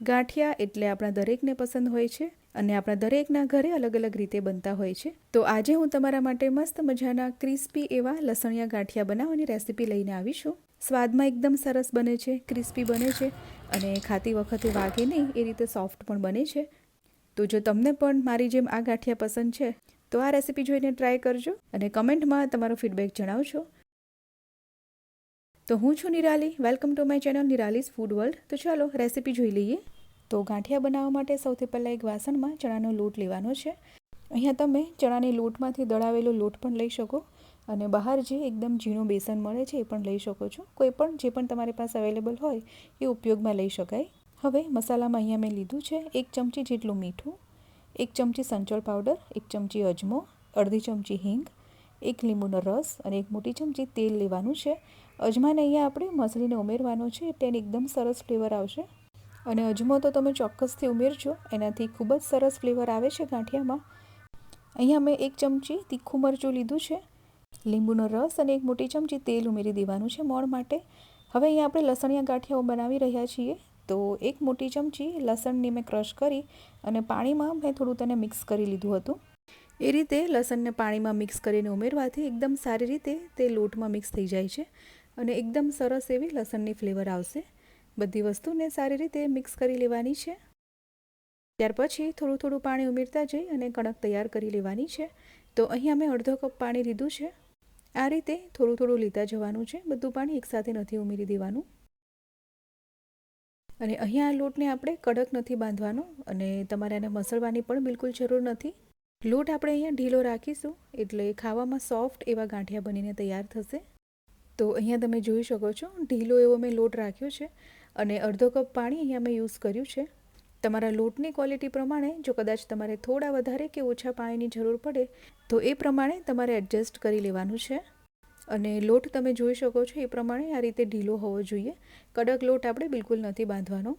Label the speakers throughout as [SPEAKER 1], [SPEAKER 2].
[SPEAKER 1] ગાંઠિયા એટલે આપણા દરેકને પસંદ હોય છે અને આપણા દરેકના ઘરે અલગ અલગ રીતે બનતા હોય છે. તો આજે હું તમારા માટે મસ્ત મજાના ક્રિસ્પી એવા લસણિયા ગાંઠિયા બનાવવાની રેસીપી લઈને આવીશું સ્વાદમાં એકદમ સરસ બને છે, ક્રિસ્પી બને છે અને ખાતી વખતે વાગે નહીં એ રીતે સોફ્ટ પણ બને છે. તો જો તમને પણ મારી જેમ આ ગાંઠિયા પસંદ છે, તો આ રેસીપી જોઈને ટ્રાય કરજો અને કમેન્ટમાં તમારો ફીડબેક જણાવજો. તો હું છું Nirali. Welcome to my channel Nirali's food world તો ચાલો રેસીપી જોઈ લઈએ. તો ગાંઠિયા બનાવવા માટે સૌથી પહેલાં એક વાસણમાં ચણાનો લોટ લેવાનો છે. અહીંયા તમે ચણાની લોટમાંથી દળાવેલો લોટ પણ લઈ શકો અને બહાર જે એકદમ ઝીણું બેસન મળે છે એ પણ લઈ શકો છો. કોઈ પણ જે પણ તમારી પાસે અવેલેબલ હોય એ ઉપયોગમાં લઈ શકાય. હવે મસાલામાં અહીંયા મેં લીધું છે એક ચમચી જેટલું મીઠું, એક ચમચી સંચળ પાવડર એક ચમચી અજમો, અડધી ચમચી હિંગ એક લીંબુનો રસ અને એક મોટી ચમચી તેલ લેવાનું છે. અજમાને અહીંયા આપણે મસળીને ઉમેરવાનો છે તેને એકદમ સરસ ફ્લેવર આવશે. અને અજમો તો તમે ચોક્કસથી ઉમેરજો, એનાથી ખૂબ જ સરસ ફ્લેવર આવે છે ગાંઠિયામાં. અહીંયા મેં એક ચમચી તીખું મરચું લીધું છે. લીંબુનો રસ અને એક મોટી ચમચી તેલ ઉમેરી દેવાનું છે મોણ માટે. હવે અહીંયા આપણે લસણિયા ગાંઠિયાઓ બનાવી રહ્યા છીએ. તો એક મોટી ચમચી લસણની મેં ક્રશ કરી અને પાણીમાં મેં થોડું તેને મિક્સ કરી લીધું હતું. એ રીતે લસણને પાણીમાં મિક્સ કરીને ઉમેરવાથી એકદમ સારી રીતે તે લોટમાં મિક્સ થઈ જાય છે અને એકદમ સરસ એવી લસણની ફ્લેવર આવશે. બધી વસ્તુને સારી રીતે મિક્સ કરી લેવાની છે. ત્યાર પછી થોડું થોડું પાણી ઉમેરતા જઈ અને કણક તૈયાર કરી લેવાની છે. તો અહીંયા મેં અડધો કપ પાણી લીધું છે. આ રીતે થોડું થોડું લીધા જવાનું છે. બધું પાણી એકસાથે નથી ઉમેરી દેવાનું. અને અહીંયા આ લોટને આપણે કડક નથી બાંધવાનો અને તમારે એને મસળવાની પણ બિલકુલ જરૂર નથી. લોટ આપણે અહીંયા ઢીલો રાખીશું એટલે ખાવામાં સોફ્ટ એવા ગાંઠિયા બનીને તૈયાર થશે. તો અહીંયા તમે જોઈ શકો છો, ઢીલો એવો મેં લોટ રાખ્યો છે અને અડધો કપ પાણી અહીંયા મેં યુઝ કર્યું છે. તમારા લોટની ક્વોલિટી પ્રમાણે જો કદાચ તમારે થોડા વધારે કે ઓછા પાણીની જરૂર પડે, તો એ પ્રમાણે તમારે એડજસ્ટ કરી લેવાનું છે. અને લોટ તમે જોઈ શકો છો, એ પ્રમાણે આ રીતે ઢીલો હોવો જોઈએ. કડક લોટ આપણે બિલકુલ નથી બાંધવાનો.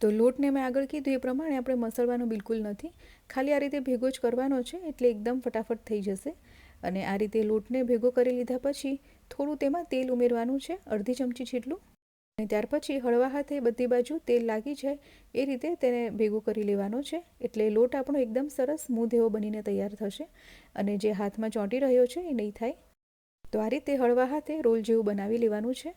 [SPEAKER 1] તો લોટને મેં આગળ કીધું એ પ્રમાણે આપણે મસળવાનો બિલકુલ નથી. ખાલી આ રીતે ભેગો જ કરવાનો છે એટલે એકદમ ફટાફટ થઈ જશે. અને આ રીતે લોટને ભેગો કરી લીધા પછી થોડું તેમાં તેલ ઉમેરવાનું છે, અડધી ચમચી જેટલું. અને ત્યાર પછી હળવા હાથે બધી બાજુ તેલ લાગી જાય એ રીતે તેને ભેગો કરી લેવાનો છે. એટલે લોટ આપણો એકદમ સરસ સ્મૂધ એવો બનીને તૈયાર થશે અને જે હાથમાં ચોંટી રહ્યો છે એ નહીં થાય. તો આ રીતે હળવા હાથે રોલ જેવું બનાવી લેવાનું છે.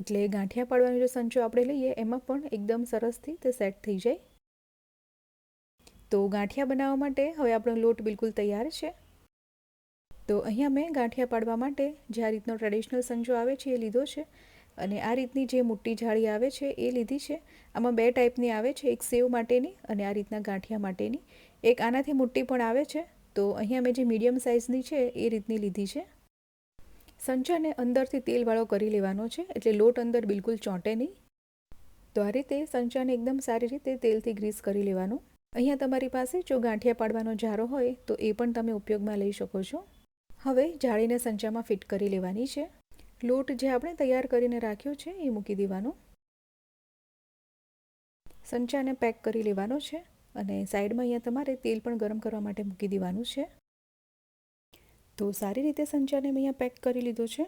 [SPEAKER 1] એટલે ગાંઠિયા પાડવાનો જે સંચો આપણે લઈએ, એમાં પણ એકદમ સરસથી તે સેટ થઈ જાય. તો ગાંઠિયા બનાવવા માટે હવે આપણો લોટ બિલકુલ તૈયાર છે. તો અહીંયા મેં ગાંઠિયા પાડવા માટે જે આ રીતનો ટ્રેડિશનલ સંજો આવે છે એ લીધો છે. અને આ રીતની જે મોટી જાળી આવે છે એ લીધી છે. આમાં બે ટાઈપની આવે છે, એક સેવ માટેની અને આ રીતના ગાંઠિયા માટેની. એક આનાથી મોટી પણ આવે છે. તો અહીંયા મેં જે મીડિયમ સાઇઝની છે એ રીતની લીધી છે. સંચાને અંદરથી તેલવાળો કરી લેવાનો છે, એટલે લોટ અંદર બિલકુલ ચોંટે નહીં. તો આ રીતે સંચાને એકદમ સારી રીતે તેલથી ગ્રીસ કરી લેવાનું. અહીંયા તમારી પાસે જો ગાંઠિયા પાડવાનો જારો હોય, તો એ પણ તમે ઉપયોગમાં લઈ શકો છો. હવે જાળીને સંચામાં ફિટ કરી લેવાની છે. લોટ જે આપણે તૈયાર કરીને રાખ્યો છે, એ મૂકી દેવાનો. સંચાને પેક કરી લેવાનો છે અને સાઈડમાં અહીંયા તમારે તેલ પણ ગરમ કરવા માટે મૂકી દેવાનું છે. તો સારી રીતે સંચાને મેં અહીંયા પેક કરી લીધો છે.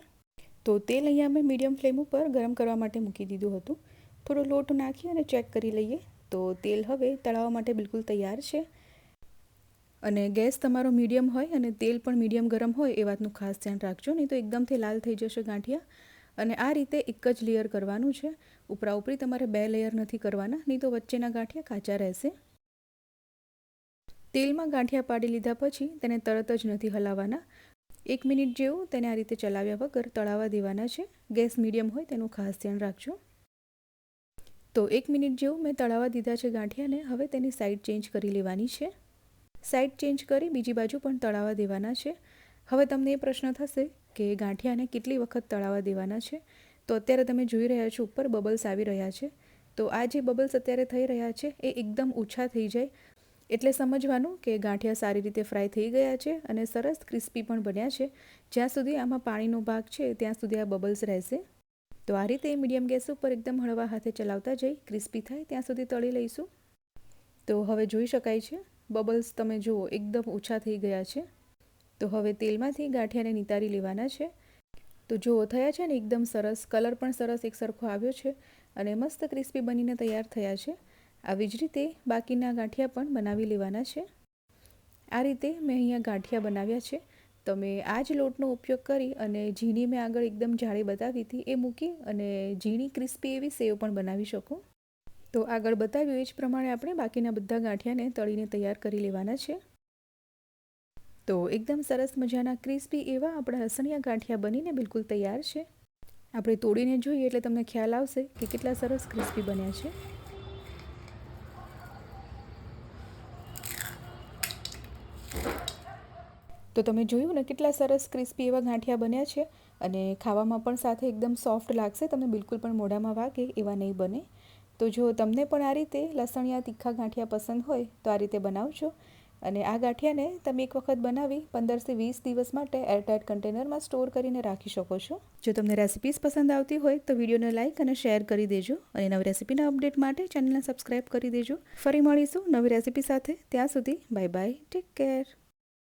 [SPEAKER 1] તો તેલ અહીંયા મેં મીડિયમ ફ્લેમ ઉપર ગરમ કરવા માટે મૂકી દીધું હતું. થોડો લોટ નાખી અને ચેક કરી લઈએ. તો તેલ હવે તળાવવા માટે બિલકુલ તૈયાર છે. અને ગેસ તમારો મીડિયમ હોય અને તેલ પણ મીડિયમ ગરમ હોય એ વાતનું ખાસ ધ્યાન રાખજો, નહીં તો એકદમથી લાલ થઈ જશે ગાંઠિયા. અને આ રીતે એક જ લેયર કરવાનું છે. ઉપરા ઉપરી તમારે બે લેયર નથી કરવાના, નહીં તો વચ્ચેના ગાંઠિયા કાચા રહેશે. તેલમાં ગાંઠિયા પાડી લીધા પછી તેને તરત જ નથી હલાવવાના. એક મિનિટ જેવું તેને આ રીતે ચલાવ્યા વગર તળાવવા દેવાના છે. ગેસ મીડિયમ હોય તેનું ખાસ ધ્યાન રાખજો. તો એક મિનિટ જેવું મેં તળાવવા દીધા છે ગાંઠિયાને, હવે તેની સાઈડ ચેન્જ કરી લેવાની છે. સાઈડ ચેન્જ કરી બીજી બાજુ પણ તળાવવા દેવાના છે. હવે તમને એ પ્રશ્ન થશે કે ગાંઠિયાને કેટલી વખત તળાવવા દેવાના છે? તો અત્યારે તમે જોઈ રહ્યા છો, ઉપર બબલ્સ આવી રહ્યા છે. તો આ જે બબલ્સ અત્યારે થઈ રહ્યા છે, એ એકદમ ઓછા થઈ જાય. એટલે સમજવાનું કે ગાંઠિયા સારી રીતે ફ્રાય થઈ ગયા છે અને સરસ ક્રિસ્પી પણ બન્યા છે. જ્યાં સુધી આમાં પાણીનો ભાગ છે, ત્યાં સુધી આ બબલ્સ રહેશે. તો આ રીતે મીડિયમ ગેસ ઉપર એકદમ હળવા હાથે ચલાવતા જઈ ક્રિસ્પી થાય ત્યાં સુધી તળી લઈશું. તો હવે જોઈ શકાય છે, બબલ્સ તમે જુઓ એકદમ ઓછા થઈ ગયા છે. તો હવે તેલમાંથી ગાંઠિયાને નિતારી લેવાના છે. તો જુઓ, થયા છે ને એકદમ સરસ, કલર પણ સરસ એક સરખો આવ્યો છે અને મસ્ત ક્રિસ્પી બનીને તૈયાર થયા છે. આવી જ રીતે બાકીના ગાંઠિયા પણ બનાવી લેવાના છે. આ રીતે મેં અહીંયા ગાંઠિયા બનાવ્યા છે. તમે આ જ લોટનો ઉપયોગ કરી અને ઝીણી મેં આગળ એકદમ જાળી બતાવી હતી એ મૂકી અને ઝીણી ક્રિસ્પી એવી સેવ પણ બનાવી શકો. તો આગળ બતાવ્યું એ જ પ્રમાણે આપણે બાકીના બધા ગાંઠિયાને તળીને તૈયાર કરી લેવાના છે. તો એકદમ સરસ મજાના ક્રિસ્પી એવા આપણા લસણિયા ગાંઠિયા બનીને બિલકુલ તૈયાર છે. આપણે તોડીને જોઈએ એટલે તમને ખ્યાલ આવશે કે કેટલા સરસ ક્રિસ્પી બન્યા છે. તો તમે જોયું ને કેટલા સરસ ક્રિસ્પી એવા ગાંઠિયા બન્યા છે અને ખાવામાં પણ સાથે એકદમ સોફ્ટ લાગશે, તમને બિલકુલ પણ મોઢામાં વાગે એવા નહીં બને. તો જો તમને પણ આ રીતે લસણિયા તીખા ગાંઠિયા પસંદ હોય તો આ રીતે બનાવજો. અને આ ગાંઠિયાને તમે એક વખત બનાવી પંદરથી વીસ દિવસ માટે એરટાઇટ કન્ટેનરમાં સ્ટોર કરીને રાખી શકો છો. જો તમને રેસિપીઝ પસંદ આવતી હોય તો વિડીયોને લાઇક અને શેર કરી દેજો અને નવી રેસિપીના અપડેટ માટે ચેનલને સબસ્ક્રાઈબ કરી દેજો. ફરી મળીશું નવી રેસિપી સાથે. ત્યાં સુધી બાય બાય, ટેક કેર.